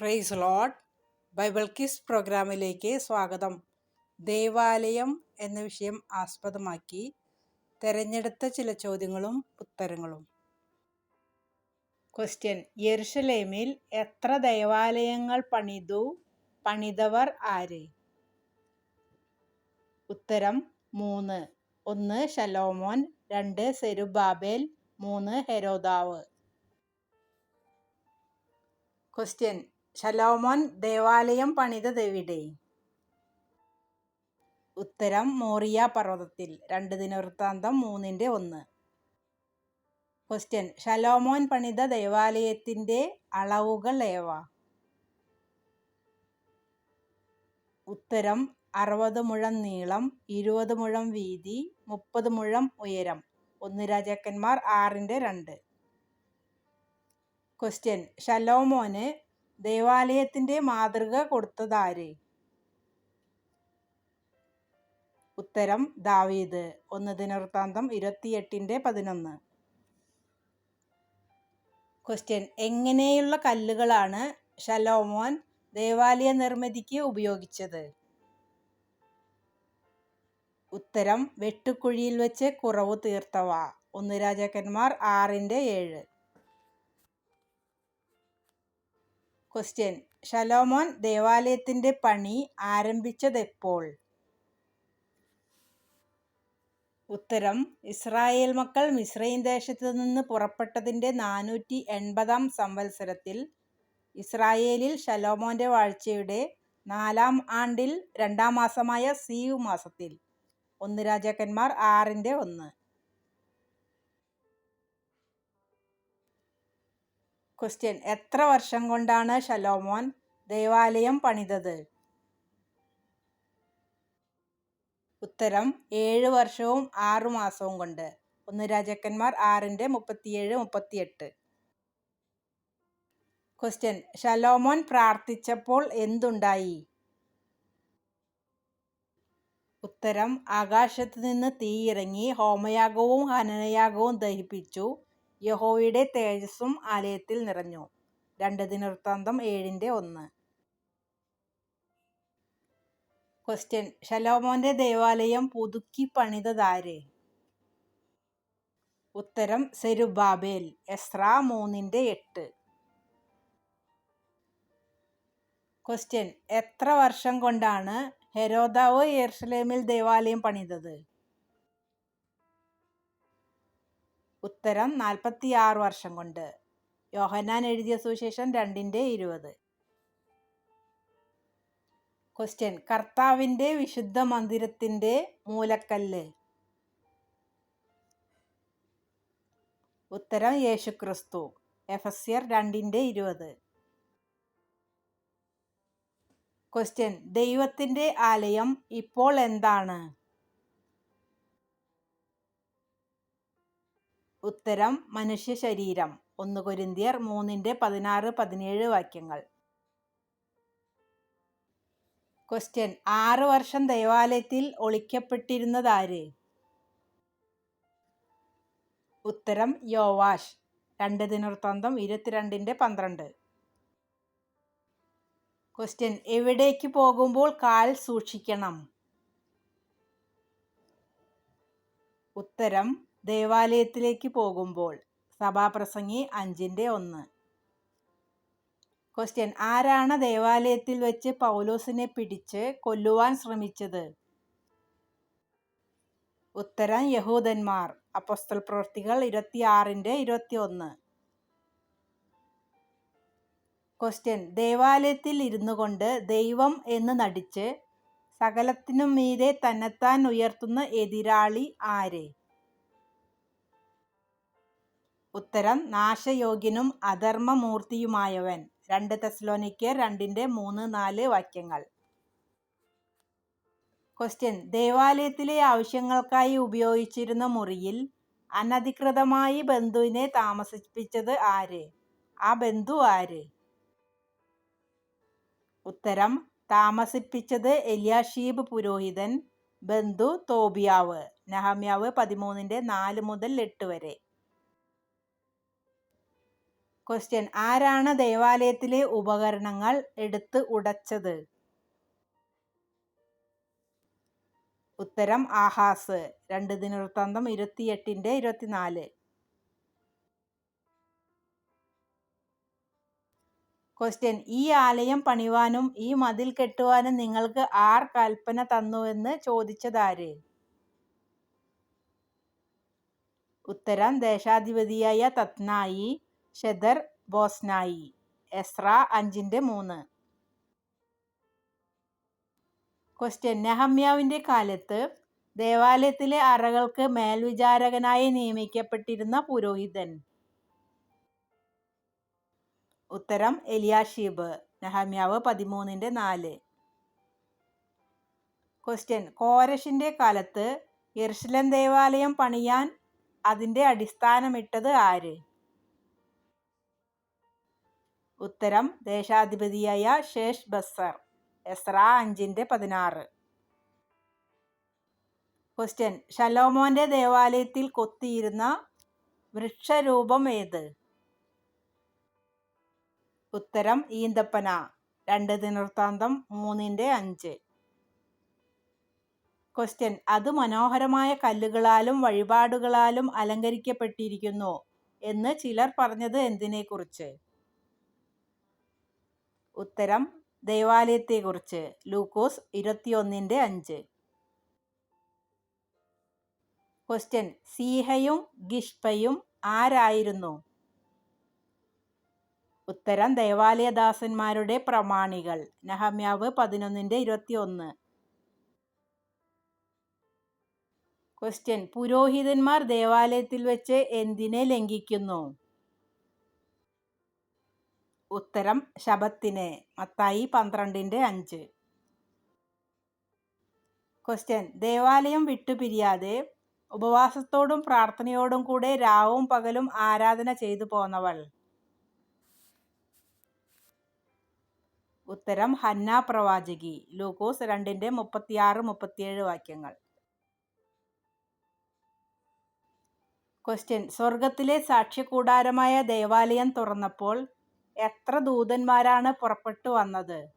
Price load Bible kiss പ്രോഗ്രാമിലേക്ക് സ്വാഗതം. ദേവാലയം എന്ന വിഷയം ആസ്പദമാക്കി തെരഞ്ഞെടുത്ത ചില ചോദ്യങ്ങളും ഉത്തരങ്ങളും. ക്വസ്റ്റ്യൻ യെരുഷലേമിൽ എത്ര ദേവാലയങ്ങൾ പണിതു? പണിതവർ ആര്? ഉത്തരം മൂന്ന്. ഒന്ന് ഷലോമോൻ രണ്ട് സെരുബാബേൽ. മൂന്ന് ഹെരോദാവ്. ക്വസ്റ്റ്യൻ ശലോമോൻ ദേവാലയം പണിതതെവിടെ? ഉത്തരം മോറിയ പർവതത്തിൽ. രണ്ട് ദിനവൃത്താന്തം മൂന്നിന്റെ ഒന്ന്. ക്വസ്റ്റ്യൻ ശലോമോൻ പണിത ദേവാലയത്തിന്റെ അളവുകൾ ഏവ? ഉത്തരം അറുപത് മുഴം നീളം ഇരുപത് മുഴം വീതി മുപ്പത് മുഴം ഉയരം. ഒന്ന് രാജാക്കന്മാർ ആറിന്റെ രണ്ട്. ക്വസ്റ്റ്യൻ ശലോമോന് ദേവാലയത്തിന്റെ മാതൃക കൊടുത്തതാര്? ഉത്തരം ദാവീദ്. ഒന്ന് ദിനവൃത്താന്തം ഇരുപത്തിയെട്ടിന്റെ പതിനൊന്ന്. ക്വസ്റ്റ്യൻ എങ്ങനെയുള്ള കല്ലുകളാണ് ഷലോമോൻ ദേവാലയ നിർമ്മിതിക്ക് ഉപയോഗിച്ചത്? ഉത്തരം വെട്ടുക്കുഴിയിൽ വെച്ച് കുറവ് തീർത്തവ. ഒന്ന് രാജാക്കന്മാർ ആറിന്റെ ഏഴ്. ക്വസ്റ്റ്യൻ ഷലോമോൻ ദേവാലയത്തിന്റെ പണി ആരംഭിച്ചതെപ്പോൾ? ഉത്തരം. ഇസ്രായേൽ മക്കൾ മിസ്രൈം ദേശത്ത് നിന്ന് പുറപ്പെട്ടതിന്റെ നാനൂറ്റി എൺപതാം സംവത്സരത്തിൽ ഇസ്രായേലിൽ ഷലോമോന്റെ വാഴ്ചയുടെ നാലാം ആണ്ടിൽ രണ്ടാം മാസമായ സീവ് മാസത്തിൽ. ഒന്ന് രാജാക്കന്മാർ ആറിന്റെ ഒന്ന്. ക്വസ്റ്റ്യൻ എത്ര വർഷം കൊണ്ടാണ് ശലോമോൻ ദേവാലയം പണിതത്? ഉത്തരം. ഏഴ് വർഷവും ആറു മാസവും കൊണ്ട്. ഒന്ന് രാജാക്കന്മാർ ആറിന്റെ മുപ്പത്തിയേഴ് മുപ്പത്തിയെട്ട്. ക്വസ്റ്റ്യൻ ശലോമോൻ പ്രാർത്ഥിച്ചപ്പോൾ എന്തുണ്ടായി? ഉത്തരം. ആകാശത്ത് നിന്ന് തീയിറങ്ങി ഹോമയാഗവും ഹനനയാഗവും ദഹിപ്പിച്ചു. യഹോവയുടെ തേജസ്സും ആലയത്തിൽ നിറഞ്ഞു. രണ്ട് ദിനവൃത്താന്തം ഏഴിന്റെ ഒന്ന്. ക്വസ്റ്റ്യൻ ശലോമോന്റെ ദേവാലയം പുതുക്കി പണിതതാര്? ഉത്തരം സെരുബാബേൽ. എസ്ര മൂന്നിന്റെ എട്ട്. ക്വസ്റ്റ്യൻ എത്ര വർഷം കൊണ്ടാണ് ഹെരോദാവ് യെർഷലേമിൽ ദേവാലയം പണിതത്? ഉത്തരം നാൽപ്പത്തിയാറ് വർഷം കൊണ്ട്. യോഹന്നാൻ എഴുതിയ സുവിശേഷം രണ്ടിന്റെ ഇരുപത്. ക്വസ്റ്റ്യൻ കർത്താവിന്റെ വിശുദ്ധ മന്ദിരത്തിന്റെ മൂലക്കല്ല്. ഉത്തരം യേശുക്രിസ്തു. എഫസ്യർ രണ്ടിന്റെ ഇരുപത്. ക്വസ്റ്റ്യൻ ദൈവത്തിന്റെ ആലയം ഇപ്പോൾ എന്താണ്? ഉത്തരം മനുഷ്യ ശരീരം ഒന്ന് കൊരിന്തിയർ മൂന്നിന്റെ പതിനാറ് പതിനേഴ് വാക്യങ്ങൾ. ക്വസ്റ്റ്യൻ ആറ് വർഷം ദേവാലയത്തിൽ ഒളിക്കപ്പെട്ടിരുന്നതാര്? ഉത്തരം യോവാഷ്. രണ്ട് ദിനവൃത്താന്തം ഇരുപത്തിരണ്ടിന്റെ പന്ത്രണ്ട്. ക്വസ്റ്റ്യൻ എവിടേക്ക് പോകുമ്പോൾ കാൽ സൂക്ഷിക്കണം? ഉത്തരം ദേവാലയത്തിലേക്ക് പോകുമ്പോൾ സഭാപ്രസംഗി അഞ്ചിന്റെ ഒന്ന്. ക്വസ്റ്റ്യൻ ആരാണ് ദേവാലയത്തിൽ വെച്ച് പൗലോസിനെ പിടിച്ച് കൊല്ലുവാൻ ശ്രമിച്ചത്? ഉത്തരം യഹൂദന്മാർ. അപ്പസ്തൽ പ്രവൃത്തികൾ ഇരുപത്തിയാറിന്റെ ഇരുപത്തി ഒന്ന് ക്വസ്റ്റ്യൻ ദേവാലയത്തിൽ ഇരുന്നു കൊണ്ട് ദൈവം എന്ന് നടിച്ച് സകലത്തിനും മീതെ തന്നെത്താൻ ഉയർത്തുന്ന എതിരാളി ആര്? ഉത്തരം നാശയോഗ്യനും അധർമ്മമൂർത്തിയുമായവൻ. രണ്ട് തെസ്ലോനിക്ക് രണ്ടിന്റെ മൂന്ന് നാല് വാക്യങ്ങൾ. ക്വസ്റ്റ്യൻ ദേവാലയത്തിലെ ആവശ്യങ്ങൾക്കായി ഉപയോഗിച്ചിരുന്ന മുറിയിൽ അനധികൃതമായി ബന്ധുവിനെ താമസിപ്പിച്ചത് ആര്? ആ ബന്ധു ആര്? ഉത്തരം താമസിപ്പിച്ചത് എലിയാഷീബ് പുരോഹിതൻ ബന്ധു തോബിയാവ്. നഹമ്യാവ് പതിമൂന്നിന്റെ നാല് മുതൽ എട്ട് വരെ. ക്വസ്റ്റ്യൻ ആരാണ് ദേവാലയത്തിലെ ഉപകരണങ്ങൾ എടുത്ത് ഉടച്ചത്? ഉത്തരം ആഹാസ്. രണ്ട് ദിനവൃത്താന്തം ഇരുപത്തിയെട്ടിന്റെ ഇരുപത്തിനാല്. ക്വസ്റ്റ്യൻ ഈ ആലയം പണിവാനും ഈ മതിൽ കെട്ടുവാനും നിങ്ങൾക്ക് ആർ കൽപ്പന തന്നുവെന്ന് ചോദിച്ചതാര്? ഉത്തരം. ദേശാധിപതിയായ തത്നായി. ഷെദർ ബോസ്നായി. എസ്ര അഞ്ചിന്റെ മൂന്ന്. ക്വസ്റ്റ്യൻ. നെഹമ്യാവിന്റെ കാലത്ത് ദേവാലയത്തിലെ അറകൾക്ക് മേൽവിചാരകനായി നിയമിക്കപ്പെട്ടിരുന്ന പുരോഹിതൻ. ഉത്തരം എലിയാഷീബ്. നെഹമ്യാവ് പതിമൂന്നിന്റെ നാല്. ക്വസ്റ്റ്യൻ. കോരഷിന്റെ കാലത്ത് യെർഷലം ദേവാലയം പണിയാൻ അതിന്റെ അടിസ്ഥാനമിട്ടത് ആര്? ഉത്തരം ദേശാധിപതിയായ ഷേഷ് ബസ്സർ. എസ്ര അഞ്ചിന്റെ പതിനാറ്. ക്വസ്റ്റ്യൻ ഷലോമോന്റെ ദേവാലയത്തിൽ കൊത്തിയിരുന്ന വൃക്ഷരൂപം ഏത്? ഉത്തരം ഈന്തപ്പന. രണ്ട് ദിനവൃത്താന്തം മൂന്നിന്റെ അഞ്ച്. ക്വസ്റ്റ്യൻ അത് മനോഹരമായ കല്ലുകളാലും വഴിപാടുകളാലും അലങ്കരിക്കപ്പെട്ടിരിക്കുന്നു എന്ന് ചിലർ പറഞ്ഞത് എന്തിനെക്കുറിച്ച്? ഉത്തരം ദേവാലയത്തെക്കുറിച്ച് ലൂക്കോസ് ഇരുപത്തിയൊന്നിന്റെ അഞ്ച്. ക്വസ്റ്റ്യൻ സീഹയും ഗിഷ്പയും ആരായിരുന്നു? ഉത്തരം ദേവാലയദാസന്മാരുടെ പ്രമാണികൾ. നഹമ്യാവ് പതിനൊന്നിന്റെ ഇരുപത്തിയൊന്ന്. ക്വസ്റ്റ്യൻ പുരോഹിതന്മാർ ദേവാലയത്തിൽ വെച്ച് എന്തിനെ ലംഘിക്കുന്നു? ഉത്തരം ശബത്തിന് മത്തായി പന്ത്രണ്ടിന്റെ അഞ്ച്. ക്വസ്റ്റ്യൻ ദേവാലയം വിട്ടുപിരിയാതെ ഉപവാസത്തോടും പ്രാർത്ഥനയോടും കൂടെ രാവും പകലും ആരാധന ചെയ്തു പോന്നവൾ. ഉത്തരം ഹന്ന പ്രവാചകി. ലൂക്കോസ് രണ്ടിന്റെ മുപ്പത്തിയാറ് മുപ്പത്തിയേഴ് വാക്യങ്ങൾ. ക്വസ്റ്റ്യൻ സ്വർഗത്തിലെ സാക്ഷ്യകൂടാരമായ ദേവാലയം തുറന്നപ്പോൾ എത്ര ദൂതന്മാരാണ് പുറപ്പെട്ടു വന്നത്?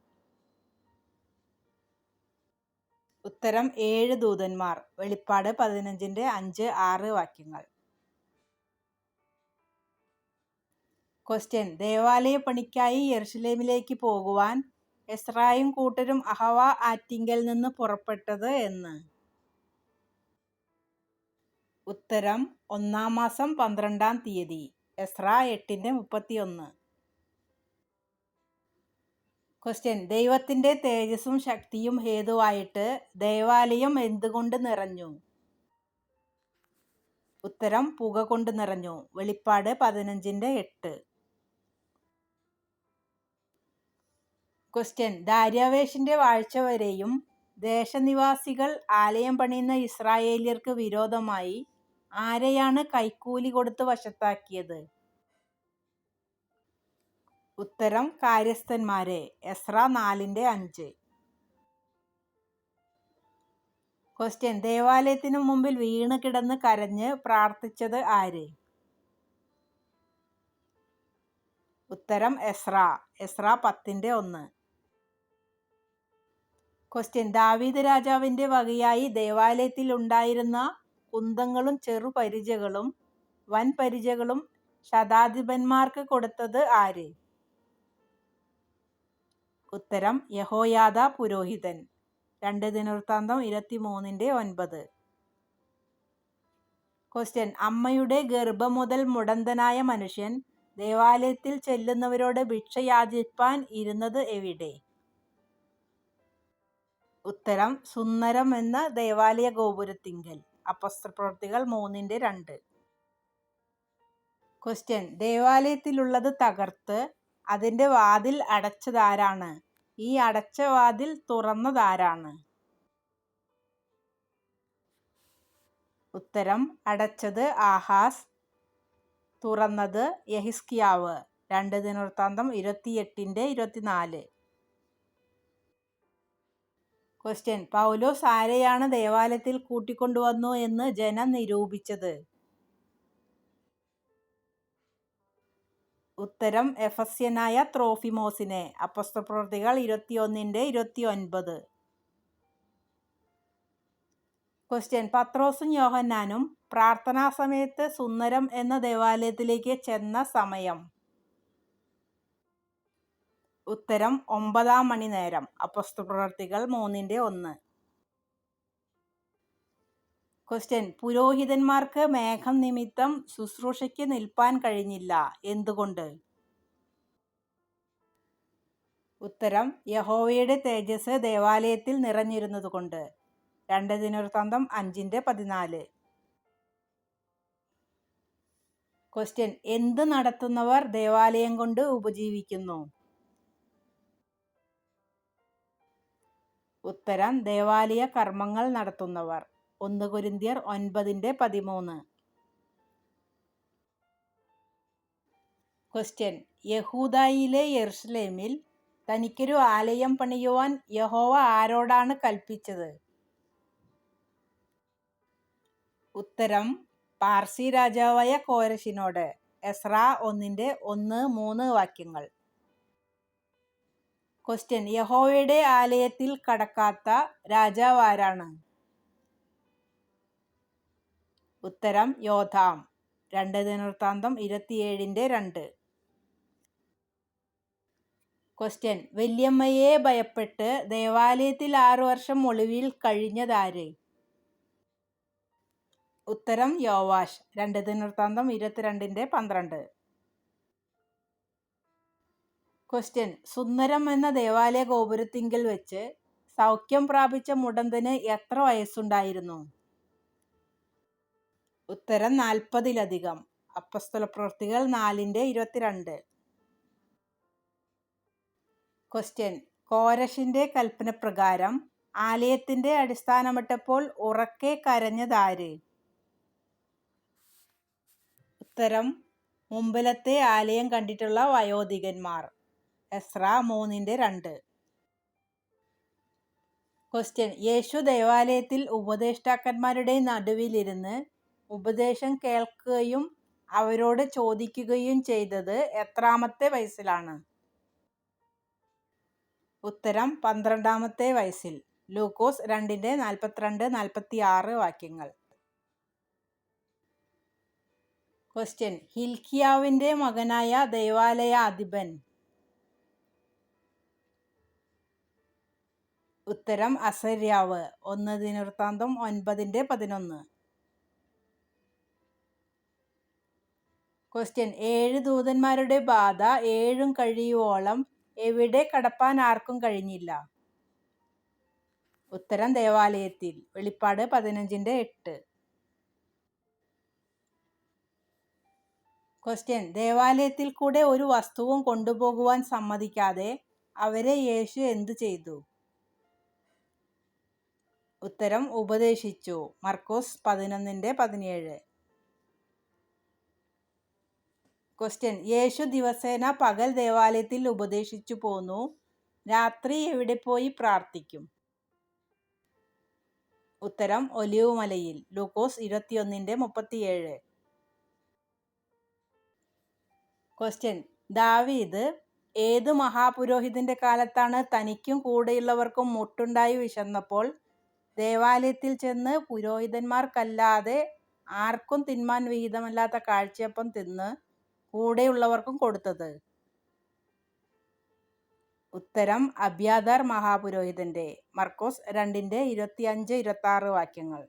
ഉത്തരം ഏഴ് ദൂതന്മാർ. വെളിപ്പാട് പതിനഞ്ചിന്റെ അഞ്ച് ആറ് വാക്യങ്ങൾ. ക്വസ്റ്റ്യൻ ദേവാലയ പണിക്കായി യെറുസലേമിലേക്ക് പോകുവാൻ എസ്രായും കൂട്ടരും അഹവ ആറ്റിങ്കൽ നിന്ന് പുറപ്പെട്ടത് എന്ന്. ഉത്തരം ഒന്നാം മാസം പന്ത്രണ്ടാം തീയതി. എസ്ര എട്ടിന്റെ മുപ്പത്തിയൊന്ന്. ക്വസ്റ്റ്യൻ ദൈവത്തിന്റെ തേജസ്സും ശക്തിയും ഹേതുവായിട്ട് ദേവാലയം എന്തുകൊണ്ട് നിറഞ്ഞു? ഉത്തരം പുക കൊണ്ട് നിറഞ്ഞു. വെളിപ്പാട് പതിനഞ്ചിന്റെ എട്ട്. ക്വസ്റ്റ്യൻ ദാര്യാവേഷിന്റെ വാഴ്ച വരെയും ദേശനിവാസികൾ ആലയം പണിയുന്ന ഇസ്രായേലിയർക്ക് വിരോധമായി ആരെയാണ് കൈക്കൂലി കൊടുത്ത് വശത്താക്കിയത്? ഉത്തരം കാര്യസ്ഥന്മാരെ. എസ്ര നാലിന്റെ അഞ്ച്. ക്വസ്റ്റ്യൻ ദേവാലയത്തിനു മുമ്പിൽ വീണ് കിടന്ന് കരഞ്ഞ് പ്രാർത്ഥിച്ചത് ആര്? ഉത്തരം എസ്ര. എസ്ര പത്തിന്റെ ഒന്ന്. ക്വസ്റ്റ്യൻ ദാവീദ് രാജാവിന്റെ വകയായി ദേവാലയത്തിൽ ഉണ്ടായിരുന്ന കുന്തങ്ങളും ചെറുപരിചകളും വൻപരിചകളും ശതാധിപന്മാർക്ക് കൊടുത്തത് ആര്? ഉത്തരം യഹോയാദ പുരോഹിതൻ. രണ്ട് ദിനവൃത്താന്തം ഇരുപത്തിമൂന്നിന്റെ ഒൻപത്. ക്വസ്റ്റ്യൻ അമ്മയുടെ ഗർഭം മുതൽ മുടന്തനായ മനുഷ്യൻ ദേവാലയത്തിൽ ചെല്ലുന്നവരോട് ഭിക്ഷയാചിപ്പാൻ ഇരുന്നത് എവിടെ? ഉത്തരം സുന്ദരം എന്ന ദേവാലയ ഗോപുരത്തിങ്കൽ. അപസ്ത്രപ്രവൃത്തികൾ മൂന്നിന്റെ രണ്ട്. ക്വസ്റ്റ്യൻ ദേവാലയത്തിലുള്ളത് തകർത്ത് അതിന്റെ വാതിൽ അടച്ചതാരാണ്? ഈ അടച്ച വാതിൽ തുറന്നതാരാണ്? ഉത്തരം അടച്ചത് ആഹാസ് തുറന്നത് യഹിസ്കിയാവ്. രണ്ട് ദിനവൃത്താന്തം ഇരുപത്തിയെട്ടിന്റെ ഇരുപത്തിനാല്. ക്വസ്റ്റ്യൻ പൗലോസ് ആരെയാണ് ദേവാലയത്തിൽ കൂട്ടിക്കൊണ്ടുവന്നു എന്ന് ജനം നിരൂപിച്ചത്? ഉത്തരം എഫസ്യനായ ത്രോഫിമോസിനെ അപ്പസ്തല പ്രവൃത്തികൾ ഇരുപത്തിയൊന്നിന്റെ ഇരുപത്തി ഒൻപത് ക്വസ്റ്റ്യൻ പത്രോസും യോഹന്നാനും പ്രാർത്ഥനാ സമയത്ത് സുന്ദരം എന്ന ദേവാലയത്തിലേക്ക് ചെന്ന സമയം. ഉത്തരം ഒമ്പതാം മണി നേരം. അപ്പസ്തല പ്രവർത്തികൾ മൂന്നിന്റെ ഒന്ന്. ക്വസ്റ്റ്യൻ പുരോഹിതന്മാർക്ക് മേഘം നിമിത്തം ശുശ്രൂഷയ്ക്ക് നിൽപ്പാൻ കഴിഞ്ഞില്ല. എന്തുകൊണ്ട്? ഉത്തരം. യഹോവയുടെ തേജസ് ദേവാലയത്തിൽ നിറഞ്ഞിരുന്നതുകൊണ്ട്. രണ്ട് ദിനവൃത്താന്തം അഞ്ചിന്റെ പതിനാല്. ക്വസ്റ്റ്യൻ എന്ത് നടത്തുന്നവർ ദേവാലയം കൊണ്ട് ഉപജീവിക്കുന്നു? ഉത്തരം. ദേവാലയ കർമ്മങ്ങൾ നടത്തുന്നവർ. ഒന്ന് കുരിന്തിയർ ഒൻപതിന്റെ പതിമൂന്ന്. ക്വസ്റ്റ്യൻ യഹൂദായിലെ യെറുസലേമിൽ തനിക്കൊരു ആലയം പണിയുവാൻ യഹോവ ആരോടാണ് കൽപ്പിച്ചത്? ഉത്തരം പാർസി രാജാവായ കോരശിനോട്. എസ്ര ഒന്നിന്റെ ഒന്ന് മൂന്ന് വാക്യങ്ങൾ. ക്വസ്റ്റ്യൻ യഹോവയുടെ ആലയത്തിൽ കടക്കാത്ത രാജാവ് ആരാണ് ഉത്തരം യോധാം രണ്ട് ദിനവൃത്താന്തം ഇരുപത്തിയേഴിന്റെ രണ്ട്. ക്വസ്റ്റ്യൻ വല്യമ്മയെ ഭയപ്പെട്ട് ദേവാലയത്തിൽ ആറു വർഷം ഒളിവിൽ കഴിഞ്ഞതാര്? ഉത്തരം യോവാഷ്. രണ്ട് ദിനവൃത്താന്തം ഇരുപത്തിരണ്ടിന്റെ പന്ത്രണ്ട്. ക്വസ്റ്റ്യൻ സുന്ദരം എന്ന ദേവാലയ ഗോപുരത്തിങ്കിൽ വെച്ച് സൗഖ്യം പ്രാപിച്ച മുടന്തന് എത്ര വയസ്സുണ്ടായിരുന്നു? ഉത്തരം നാൽപ്പതിലധികം. അപ്പസ്തല പ്രവൃത്തികൾ നാലിന്റെ ഇരുപത്തിരണ്ട്. ക്വസ്റ്റ്യൻ കോരഷിന്റെ കൽപ്പന പ്രകാരം ആലയത്തിന്റെ അടിസ്ഥാനമിട്ടപ്പോൾ ഉറക്കെ കരഞ്ഞതാര് ഉത്തരം മുമ്പിലത്തെ ആലയം കണ്ടിട്ടുള്ള വയോധികന്മാർ. എസ്ര മൂന്നിന്റെ രണ്ട്. ക്വസ്റ്റ്യൻ യേശു ദേവാലയത്തിൽ ഉപദേഷ്ടാക്കന്മാരുടെ നടുവിലിരുന്ന് ഉപദേശം കേൾക്കുകയും അവരോട് ചോദിക്കുകയും ചെയ്തത് എത്രാമത്തെ വയസ്സിലാണ്? ഉത്തരം പന്ത്രണ്ടാമത്തെ വയസ്സിൽ. ലൂക്കോസ് രണ്ടിന്റെ നാൽപ്പത്തിരണ്ട് നാൽപ്പത്തി ആറ് വാക്യങ്ങൾ. ക്വസ്റ്റ്യൻ ഹിൽക്കിയാവിന്റെ മകനായ ദേവാലയ അധിപൻ ഉത്തരം അസര്യാവ്. ഒന്ന് ദിനവൃത്താന്തം ഒൻപതിന്റെ പതിനൊന്ന്. ക്വസ്റ്റ്യൻ ഏഴ് ദൂതന്മാരുടെ ബാധ ഏഴും കഴിയുവോളം എവിടെ കടപ്പാൻ ആർക്കും കഴിഞ്ഞില്ല? ഉത്തരം ദേവാലയത്തിൽ. വെളിപ്പാട് പതിനഞ്ചിന്റെ എട്ട്. ക്വസ്റ്റ്യൻ ദേവാലയത്തിൽ കൂടെ ഒരു വസ്തുവും കൊണ്ടുപോകുവാൻ സമ്മതിക്കാതെ അവരെ യേശു എന്തു ചെയ്തു? ഉത്തരം ഉപദേശിച്ചു. മർക്കോസ് പതിനൊന്നിന്റെ പതിനേഴ്. ക്വസ്റ്റ്യൻ യേശു ദിവസേന പകൽ ദേവാലയത്തിൽ ഉപദേശിച്ചു പോന്നു. രാത്രി എവിടെ പോയി പ്രാർത്ഥിക്കും? ഉത്തരം ഒലിവ് മലയിൽ ലൂക്കോസ് ഇരുപത്തിയൊന്നിന്റെ മുപ്പത്തിയേഴ്. ക്വസ്റ്റ്യൻ ദാവീദ് ഏത് മഹാപുരോഹിതന്റെ കാലത്താണ് തനിക്കും കൂടെയുള്ളവർക്കും മുട്ടുണ്ടായി വിശന്നപ്പോൾ ദേവാലയത്തിൽ ചെന്ന് പുരോഹിതന്മാർക്കല്ലാതെ ആർക്കും തിന്മാൻ വിഹിതമല്ലാത്ത കാഴ്ചയപ്പം തിന്ന് കൂടെയുള്ളവർക്കും കൊടുത്തത്. ഉത്തരം അബ്യാദർ മഹാപുരോഹിതന്റെ മർക്കോസ് രണ്ടിന്റെ ഇരുപത്തിയഞ്ച് ഇരുപത്തി ആറ് വാക്യങ്ങൾ.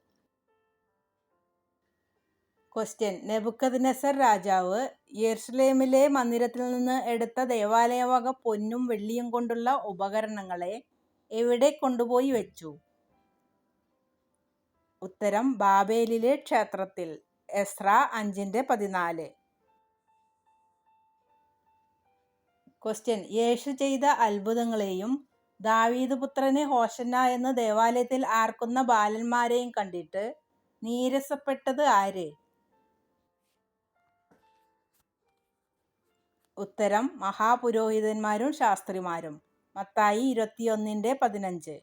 ക്വസ്റ്റ്യൻ നെബുക്കത് നസർ രാജാവ് യെർഷലേമിലെ മന്ദിരത്തിൽ നിന്ന് എടുത്ത ദേവാലയവക പൊന്നും വെള്ളിയും കൊണ്ടുള്ള ഉപകരണങ്ങളെ എവിടെ കൊണ്ടുപോയി വെച്ചു? ഉത്തരം ബാബേലിലെ ക്ഷേത്രത്തിൽ എസ്ര അഞ്ചിന്റെ പതിനാല്. ക്വസ്റ്റ്യൻ യേശു ചെയ്ത അത്ഭുതങ്ങളെയും ദാവീദ് പുത്രന് ഹോഷന്ന എന്ന് ദേവാലയത്തിൽ ആർക്കുന്ന ബാലന്മാരെയും കണ്ടിട്ട് നീരസപ്പെട്ടത് ആര്? ഉത്തരം. മഹാപുരോഹിതന്മാരും ശാസ്ത്രിമാരും. മത്തായി ഇരുപത്തിയൊന്നിന്റെ പതിനഞ്ച്.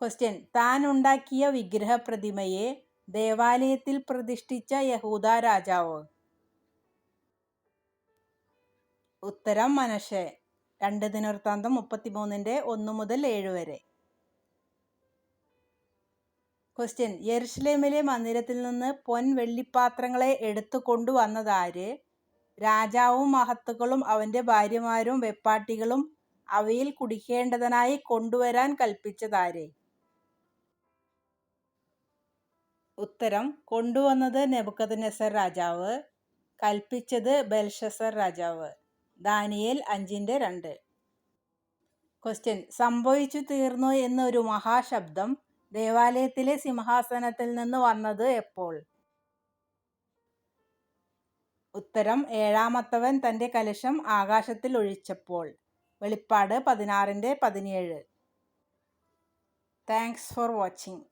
ക്വസ്റ്റ്യൻ താൻ ഉണ്ടാക്കിയ വിഗ്രഹ പ്രതിമയെ ദേവാലയത്തിൽ പ്രതിഷ്ഠിച്ച യഹൂദ രാജാവ്. ഉത്തരം മനഷെ രണ്ട് ദിനവൃത്താന്തം മുപ്പത്തിമൂന്നിന്റെ ഒന്ന് മുതൽ ഏഴ് വരെ. ക്വസ്റ്റ്യൻ യെരുഷലേമിലെ മന്ദിരത്തിൽ നിന്ന് പൊൻ വെള്ളിപ്പാത്രങ്ങളെ എടുത്തു കൊണ്ടുവന്നതാര്? രാജാവും മഹത്തുക്കളും അവന്റെ ഭാര്യമാരും വെപ്പാട്ടികളും അവയിൽ കുടിക്കേണ്ടതിനായി കൊണ്ടുവരാൻ കൽപ്പിച്ചതാര്? ഉത്തരം കൊണ്ടുവന്നത് നെബുക്കദ്നെസർ രാജാവ് കൽപ്പിച്ചത് ബെൽഷസർ രാജാവ്. ദാനിയേൽ അഞ്ചിന്റെ രണ്ട്. ക്വസ്റ്റ്യൻ സംഭവിച്ചു തീർന്നു എന്നൊരു മഹാശബ്ദം ദേവാലയത്തിലെ സിംഹാസനത്തിൽ നിന്ന് വന്നത് എപ്പോൾ? ഉത്തരം ഏഴാമത്തവൻ തന്റെ കലശം ആകാശത്തിൽ ഒഴിച്ചപ്പോൾ. വെളിപ്പാട് പതിനാറിന്റെ പതിനേഴ്. Thanks for watching